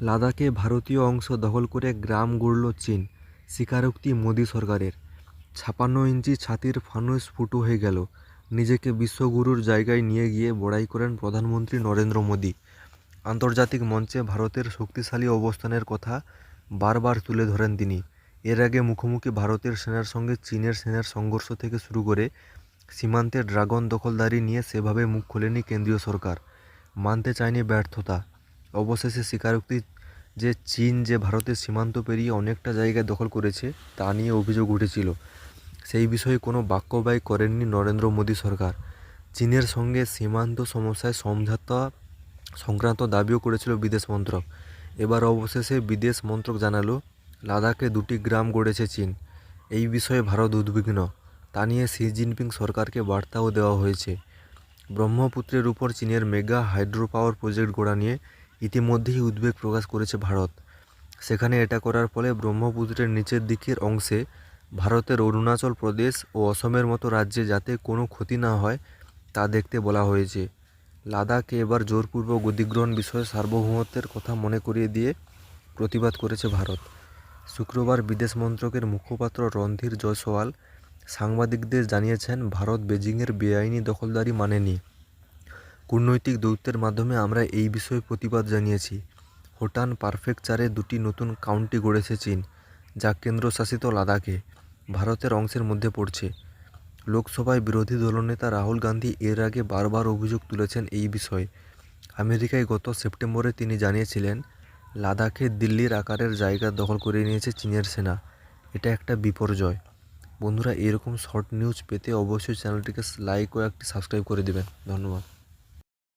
লাদাখে ভারতীয় অংশ দখল করে গ্রাম গড়ল চীন, স্বীকারোক্তি মোদী সরকারের। ছাপান্ন ইঞ্চি ছাতির ফানুস ফুটো হয়ে গেল। নিজেকে বিশ্বগুরুর জায়গায় নিয়ে গিয়ে বড়াই করেন প্রধানমন্ত্রী নরেন্দ্র মোদী। আন্তর্জাতিক মঞ্চে ভারতের শক্তিশালী অবস্থানের কথা বারবার তুলে ধরেন তিনি। এর আগে মুখোমুখি ভারতের সেনার সঙ্গে চীনের সেনার সংঘর্ষ থেকে শুরু করে সীমান্তে ড্রাগন দখলদারি নিয়ে সেভাবে মুখ খোলেনি কেন্দ্রীয় সরকার। মানতে চায়নি ব্যর্থতা। অবশেষে স্বীকারোক্তি যে চীন যে ভারতের সীমান্ত পেরিয়ে অনেকটা জায়গায় দখল করেছে, তা নিয়ে অভিযোগ উঠেছিল। সেই বিষয়ে কোনো বাক্য ব্যয় করেননি নরেন্দ্র মোদী সরকার। চীনের সঙ্গে সীমান্ত সমস্যায় সমঝোতা সংক্রান্ত দাবিও করেছিল বিদেশ মন্ত্রক। এবার অবশেষে বিদেশ মন্ত্রক জানালো, লাদাখে দুটি গ্রাম গড়েছে চীন। এই বিষয়ে ভারত উদ্বিগ্ন। তা নিয়ে শি জিনপিং সরকারকে বার্তাও দেওয়া হয়েছে। ব্রহ্মপুত্রের উপর চীনের মেগা হাইড্রো পাওয়ার প্রজেক্ট গড়া নিয়ে ইতিমধ্যেই উদ্বেগ প্রকাশ করেছে ভারত। সেখানে এটা করার ফলে ব্রহ্মপুত্রের নিচের দিকের অংশে ভারতের অরুণাচল প্রদেশ ও অসমের মতো রাজ্যে যাতে কোনো ক্ষতি না হয়, তা দেখতে বলা হয়েছে। লাদাখে এবার জোরপূর্বক অধিগ্রহণ বিষয়ে সার্বভৌমত্বের কথা মনে করিয়ে দিয়ে প্রতিবাদ করেছে ভারত। শুক্রবার বিদেশ মন্ত্রকের মুখপাত্র রণধীর জয়সওয়াল সাংবাদিকদের জানিয়েছেন, ভারত বেজিংয়ের বেআইনি দখলদারি মানেনি। কূটনৈতিক দৌত্যের মাধ্যমে আমরা এই বিষয়ে প্রতিবাদ জানিয়েছি। হোটান পারফেকচারে দুটি নতুন কাউন্টি গড়েছে চীন, যা কেন্দ্রশাসিত লাদাখে, ভারতের অংশের মধ্যে পড়ছে। লোকসভায় বিরোধী দলনেতা রাহুল গান্ধী এর আগে বারবার অভিযোগ তুলেছেন এই বিষয়ে। আমেরিকায় গত সেপ্টেম্বরে তিনি জানিয়েছিলেন, লাদাখে দিল্লির আকারের জায়গা দখল করে নিয়েছে চীনের সেনা। এটা একটা বিপর্যয়। বন্ধুরা, এরকম শর্ট নিউজ পেতে অবশ্যই চ্যানেলটিকে লাইক ও একটি সাবস্ক্রাইব করে দেবেন। ধন্যবাদ।